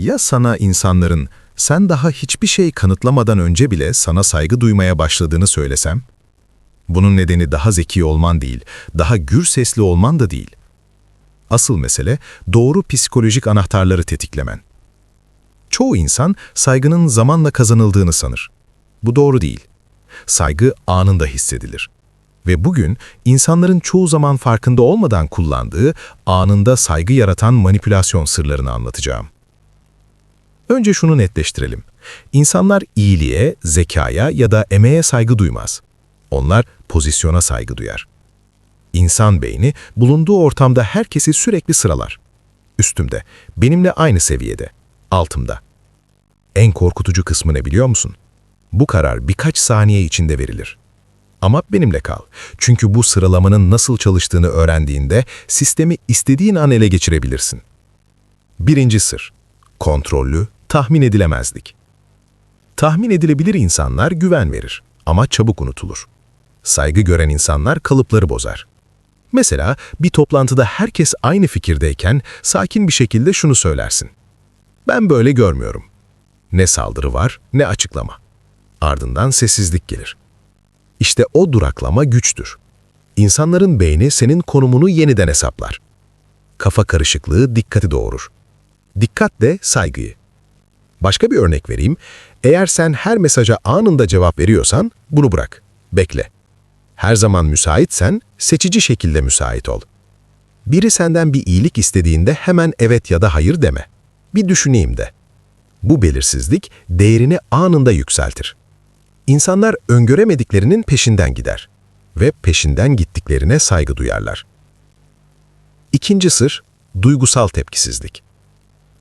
Ya sana insanların sen daha hiçbir şey kanıtlamadan önce bile sana saygı duymaya başladığını söylesem? Bunun nedeni daha zeki olman değil, daha gür sesli olman da değil. Asıl mesele doğru psikolojik anahtarları tetiklemen. Çoğu insan saygının zamanla kazanıldığını sanır. Bu doğru değil. Saygı anında hissedilir. Ve bugün insanların çoğu zaman farkında olmadan kullandığı anında saygı yaratan manipülasyon sırlarını anlatacağım. Önce şunu netleştirelim. İnsanlar iyiliğe, zekaya ya da emeğe saygı duymaz. Onlar pozisyona saygı duyar. İnsan beyni bulunduğu ortamda herkesi sürekli sıralar. Üstümde, benimle aynı seviyede, altımda. En korkutucu kısmı ne biliyor musun? Bu karar birkaç saniye içinde verilir. Ama benimle kal. Çünkü bu sıralamanın nasıl çalıştığını öğrendiğinde sistemi istediğin an ele geçirebilirsin. Birinci sır. Kontrollü, tahmin edilemezlik. Tahmin edilebilir insanlar güven verir ama çabuk unutulur. Saygı gören insanlar kalıpları bozar. Mesela bir toplantıda herkes aynı fikirdeyken sakin bir şekilde şunu söylersin. Ben böyle görmüyorum. Ne saldırı var ne açıklama. Ardından sessizlik gelir. İşte o duraklama güçtür. İnsanların beyni senin konumunu yeniden hesaplar. Kafa karışıklığı dikkati doğurur. Dikkat de saygıyı. Başka bir örnek vereyim. Eğer sen her mesaja anında cevap veriyorsan bunu bırak. Bekle. Her zaman müsaitsen seçici şekilde müsait ol. Biri senden bir iyilik istediğinde hemen evet ya da hayır deme. Bir düşüneyim de. Bu belirsizlik değerini anında yükseltir. İnsanlar öngöremediklerinin peşinden gider ve peşinden gittiklerine saygı duyarlar. İkinci sır, duygusal tepkisizlik.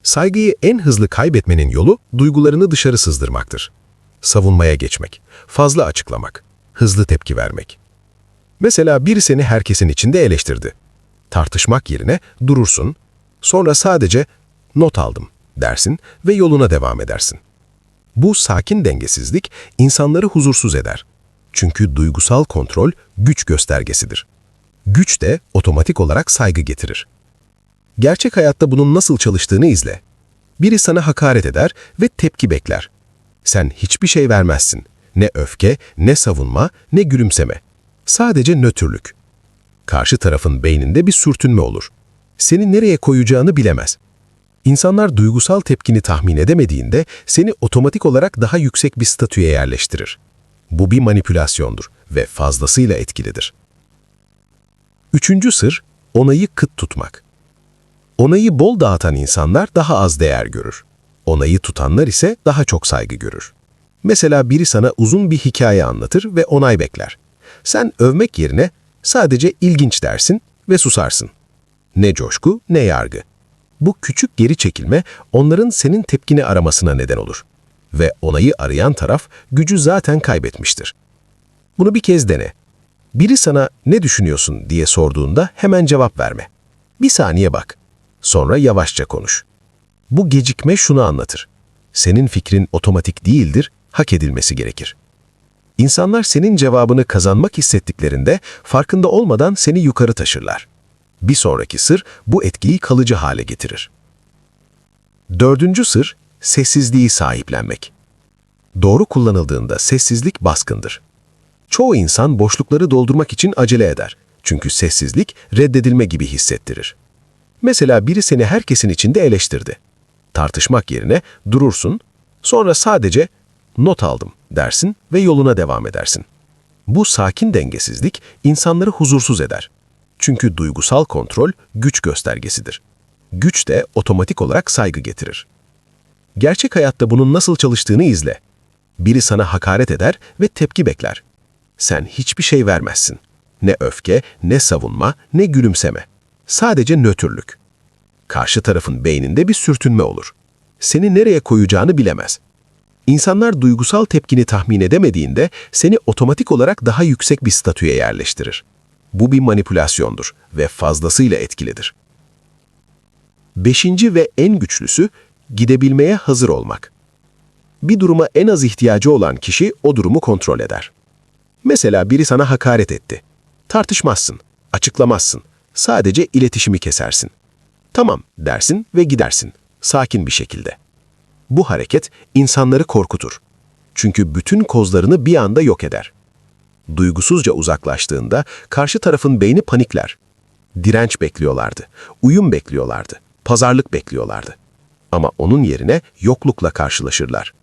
Saygıyı en hızlı kaybetmenin yolu duygularını dışarı sızdırmaktır. Savunmaya geçmek, fazla açıklamak, hızlı tepki vermek. Mesela biri seni herkesin içinde eleştirdi. Tartışmak yerine durursun, sonra sadece not aldım dersin ve yoluna devam edersin. Bu sakin dengesizlik insanları huzursuz eder. Çünkü duygusal kontrol güç göstergesidir. Güç de otomatik olarak saygı getirir. Gerçek hayatta bunun nasıl çalıştığını izle. Biri sana hakaret eder ve tepki bekler. Sen hiçbir şey vermezsin. Ne öfke, ne savunma, ne gülümseme. Sadece nötrlük. Karşı tarafın beyninde bir sürtünme olur. Seni nereye koyacağını bilemez. İnsanlar duygusal tepkini tahmin edemediğinde seni otomatik olarak daha yüksek bir statüye yerleştirir. Bu bir manipülasyondur ve fazlasıyla etkilidir. Üçüncü sır, onayı kıt tutmak. Onayı bol dağıtan insanlar daha az değer görür. Onayı tutanlar ise daha çok saygı görür. Mesela biri sana uzun bir hikaye anlatır ve onay bekler. Sen övmek yerine sadece ilginç dersin ve susarsın. Ne coşku ne yargı. Bu küçük geri çekilme onların senin tepkini aramasına neden olur. Ve onayı arayan taraf gücü zaten kaybetmiştir. Bunu bir kez dene. Biri sana ne düşünüyorsun diye sorduğunda hemen cevap verme. Bir saniye bak. Sonra yavaşça konuş. Bu gecikme şunu anlatır. Senin fikrin otomatik değildir, hak edilmesi gerekir. İnsanlar senin cevabını kazanmak hissettiklerinde farkında olmadan seni yukarı taşırlar. Bir sonraki sır bu etkiyi kalıcı hale getirir. Dördüncü sır, sessizliği sahiplenmek. Doğru kullanıldığında sessizlik baskındır. Çoğu insan boşlukları doldurmak için acele eder. Çünkü sessizlik reddedilme gibi hissettirir. Mesela biri seni herkesin içinde eleştirdi. Tartışmak yerine durursun, sonra sadece not aldım dersin ve yoluna devam edersin. Bu sakin dengesizlik insanları huzursuz eder. Çünkü duygusal kontrol güç göstergesidir. Güç de otomatik olarak saygı getirir. Gerçek hayatta bunun nasıl çalıştığını izle. Biri sana hakaret eder ve tepki bekler. Sen hiçbir şey vermezsin. Ne öfke, ne savunma, ne gülümseme. Sadece nötrlük. Karşı tarafın beyninde bir sürtünme olur. Seni nereye koyacağını bilemez. İnsanlar duygusal tepkini tahmin edemediğinde seni otomatik olarak daha yüksek bir statüye yerleştirir. Bu bir manipülasyondur ve fazlasıyla etkilidir. Beşinci ve en güçlüsü, gidebilmeye hazır olmak. Bir duruma en az ihtiyacı olan kişi o durumu kontrol eder. Mesela biri sana hakaret etti. Tartışmazsın, açıklamazsın, sadece iletişimi kesersin. Tamam dersin ve gidersin, sakin bir şekilde. Bu hareket insanları korkutur. Çünkü bütün kozlarını bir anda yok eder. Duygusuzca uzaklaştığında karşı tarafın beyni panikler. Direnç bekliyorlardı, uyum bekliyorlardı, pazarlık bekliyorlardı. Ama onun yerine yoklukla karşılaşırlar.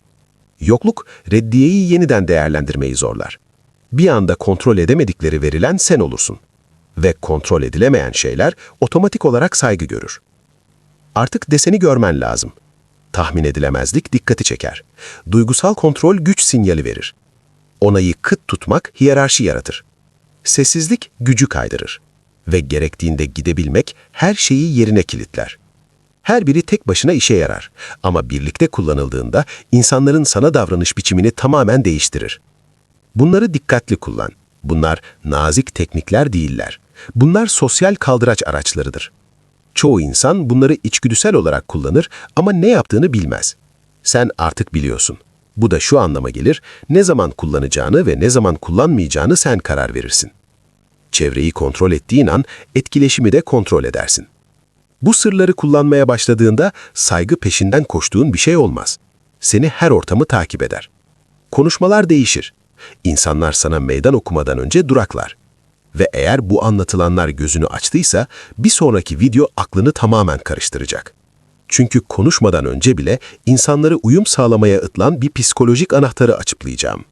Yokluk, reddiyeyi yeniden değerlendirmeyi zorlar. Bir anda kontrol edemedikleri verilen sen olursun. Ve kontrol edilemeyen şeyler otomatik olarak saygı görür. Artık deseni görmen lazım. Tahmin edilemezlik dikkati çeker. Duygusal kontrol güç sinyali verir. Onayı kıt tutmak hiyerarşi yaratır. Sessizlik gücü kaydırır. Ve gerektiğinde gidebilmek her şeyi yerine kilitler. Her biri tek başına işe yarar ama birlikte kullanıldığında insanların sana davranış biçimini tamamen değiştirir. Bunları dikkatli kullan. Bunlar nazik teknikler değiller. Bunlar sosyal kaldıraç araçlarıdır. Çoğu insan bunları içgüdüsel olarak kullanır ama ne yaptığını bilmez. Sen artık biliyorsun. Bu da şu anlama gelir, ne zaman kullanacağını ve ne zaman kullanmayacağını sen karar verirsin. Çevreyi kontrol ettiğin an etkileşimi de kontrol edersin. Bu sırları kullanmaya başladığında saygı peşinden koştuğun bir şey olmaz. Seni her ortamı takip eder. Konuşmalar değişir. İnsanlar sana meydan okumadan önce duraklar. Ve eğer bu anlatılanlar gözünü açtıysa bir sonraki video aklını tamamen karıştıracak. Çünkü konuşmadan önce bile insanları uyum sağlamaya ıtlan bir psikolojik anahtarı açıklayacağım.